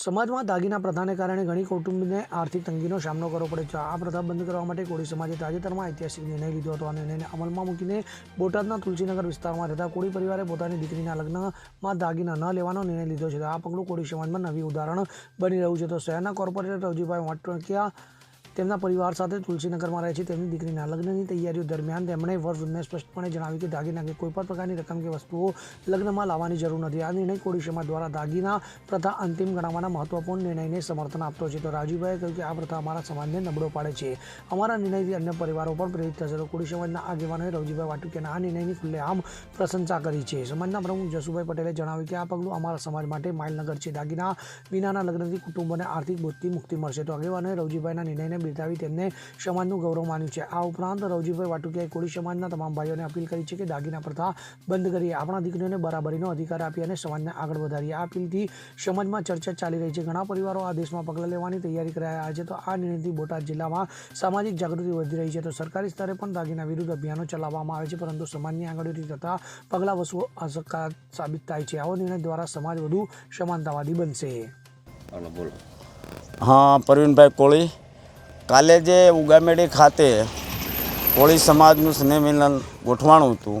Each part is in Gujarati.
સમાજમાં દાગીના પ્રથાને કારણે ઘણી કુટુંબને આર્થિક તંગીનો સામનો કરવો પડે છે. આ પ્રથા બંધ કરવા માટે કોળી સમાજે તાજેતરમાં ઐતિહાસિક નિર્ણય લીધો હતો અને નિર્ણયને અમલમાં મૂકીને બોટાદના તુલસીનગર વિસ્તારમાં રહેતા કોળી પરિવારે પોતાની દીકરીના લગ્નમાં દાગીના ન લેવાનો નિર્ણય લીધો છે. આ પગલું કોળી સમાજમાં નવી ઉદાહરણ બની રહ્યું છે. તો શહેરના કોર્પોરેટર રવજીભાઈ વાટકિયા તેમના પરિવાર સાથે તુલસીનગરમાં રહે છે. તેમની દીકરીના લગ્નની તૈયારીઓ દરમિયાન તેમણે વરવૃદ્ધને સ્પષ્ટપણે જણાવ્યું કે દાગીના કે કોઈપણ પ્રકારની રકમ કે વસ્તુઓ લગ્નમાં લાવવાની જરૂર નથી. આ નિર્ણય કોળી દ્વારા દાગીના પ્રથા અંતિમ ગણાવવાના મહત્વપૂર્ણ નિર્ણયને સમર્થન આપતો છે. તો રાજુભાઈએ કહ્યું કે આ પ્રથા અમારા સમાજને નબળો પાડે છે. અમારા નિર્ણયથી અન્ય પરિવારો પણ પ્રેરિત થશે. તો કોળી સમાજના આગેવાનોએ રવજીભાઈ વાટુકિયાના આ નિર્ણયની ખુલ્લેઆમ પ્રશંસા કરી છે. સમાજના પ્રમુખ જસુભાઈ પટેલે જણાવ્યું કે આ પગલું અમારા સમાજ માટે માઇલનગર છે. દાગીના વિનાના લગ્નથી કુટુંબોને આર્થિક બોધથી મુક્તિ મળશે. તો આગેવાનોએ રવજીભાઈના નિર્ણયને બિરદાવી તેમને સમાજનું ગૌરવ માન્યું છે. આ ઉપરાંત રવજીભાઈ વાટુકિયાએ કોળી સમાજના તમામ ભાઈઓને અપીલ કરી છે કે દાગીના પ્રથા બંધ કરીએ. આપણા દીકરીઓને બરાબરીનો અધિકાર આપી અને સમાજને આગળ વધારીએ. આ અપીલથી સમાજમાં ચર્ચા ચાલી રહી છે. ઘણા પરિવારો આ દેશમાં પગલાં લેવાની તૈયારી કરી રહ્યા છે. તો આ નિર્ણયથી બોટાદ જિલ્લામાં સામાજિક જાગૃતિ વધી રહી છે. તો સરકારી સ્તરે પણ દાગીના વિરુદ્ધ અભિયાનો ચલાવવામાં આવે છે પરંતુ સમાજની આંગળીઓથી થતા પગલાં વસવો અસરકારક સાબિત થાય છે. આવો નિર્ણય દ્વારા સમાજ વધુ સમાનતાવાદી બનશે. બોલો. હા પરવીનભાઈ કોળી. કાલે જે ઉગામેડી ખાતે કોળી સમાજનું સ્નેહ મિલન ગોઠવાણું હતું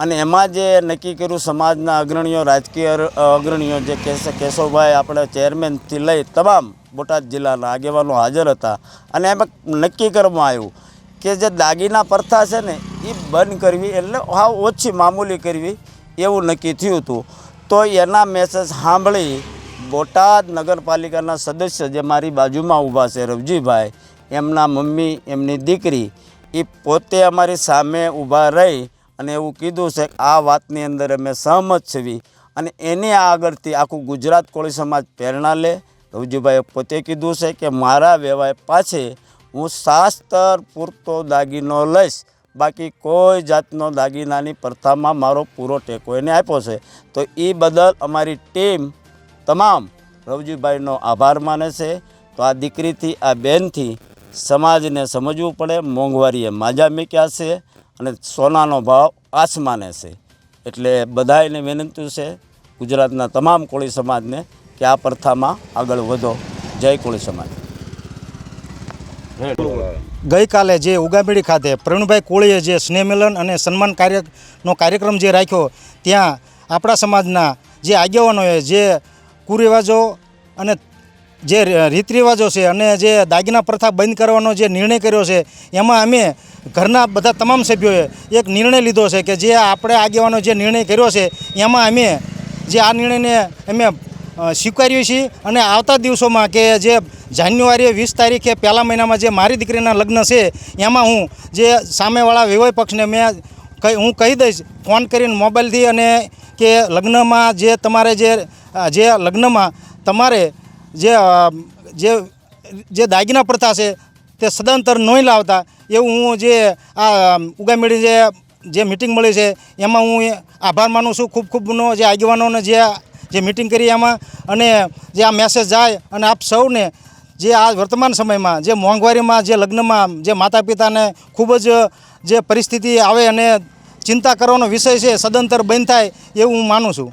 અને એમાં જે નક્કી કર્યું સમાજના અગ્રણીઓ, રાજકીય અગ્રણીઓ જે કેશ કેશવભાઈ આપણે ચેરમેનથી લઈ તમામ બોટાદ જિલ્લાના આગેવાનો હાજર હતા અને એમાં નક્કી કરવામાં આવ્યું કે જે દાગીના પ્રથા છે ને એ બંધ કરવી એટલે હાવ ઓછી મામૂલી કરવી એવું નક્કી થયું હતું. તો એના મેસેજ સાંભળી બોટાદ નગરપાલિકાના સદસ્ય જે મારી બાજુમાં ઊભા છે, રવજીભાઈ, એમના મમ્મી, એમની દીકરી એ પોતે અમારી સામે ઊભા રહી અને એવું કીધું છે કે આ વાતની અંદર અમે સહમત છીએ અને એની આગળથી આખું ગુજરાત કોળી સમાજ પ્રેરણા લે. રવજીભાઈએ પોતે કીધું છે કે, મારા વ્યવહાર પાસે હું શાસ્ત્ર પૂરતો દાગીનો લઈશ. બાકી કોઈ જાતનો દાગીનાની પ્રથામાં મારો પૂરો ટેકો એને આપ્યો છે. તો એ બદલ અમારી ટીમ તમામ રવજીભાઈનો આભાર માને છે. તો આ દીકરીથી, આ બેનથી સમાજને સમજવું પડે, મોંઘવારીએ માજા મીક્યા છે અને સોનાનો ભાવ આસમાને છે. એટલે બધાને વિનંતી છે ગુજરાતના તમામ કોળી સમાજને કે આ પ્રથામાં આગળ વધો. જય કોળી સમાજ. ગઈકાલે જે ઉગામેડી ખાતે પ્રવીણભાઈ કોળીએ જે સ્નેહમિલન અને સન્માન કાર્યનો કાર્યક્રમ જે રાખ્યો, ત્યાં આપણા સમાજના જે આગેવાનોએ જે કુરિવાજો અને જે રીત રિવાજો છે અને જે દાગીના પ્રથા બંધ કરવાનો જે નિર્ણય કર્યો છે, એમાં અમે ઘરના બધા તમામ સભ્યોએ એક નિર્ણય લીધો છે કે જે આપણે આગેવાનો જે નિર્ણય કર્યો છે, એમાં અમે જે આ નિર્ણયને અમે સ્વીકાર્યું છીએ અને આવતા દિવસોમાં કે જે જાન્યુઆરી વીસ તારીખે પહેલા મહિનામાં જે મારી દીકરીના લગ્ન છે, એમાં હું જે સામેવાળા વિવય પક્ષને મેં કહી હું કહી દઈશ, ફોન કરીને મોબાઈલથી અને કે લગ્નમાં જે તમારે જે જે લગ્નમાં તમારે જે જે જે દાગીના પ્રથા છે તે સદંતર નહીં લાવતા, એવું હું જે આ ઉગામેડી જે જે મિટિંગ મળી છે, એમાં હું આભાર માનું છું. ખૂબ ખૂબનો જે આગેવાનોને જે જે મિટિંગ કરી એમાં અને જે આ મેસેજ જાય, અને આપ સૌને જે આ વર્તમાન સમયમાં, જે મોંઘવારીમાં, જે લગ્નમાં, જે માતા પિતાને ખૂબ જ, જે પરિસ્થિતિ આવે અને ચિંતા કરવાનો વિષય છે, સદંતર બંધ થાય, એવું હું માનું છું.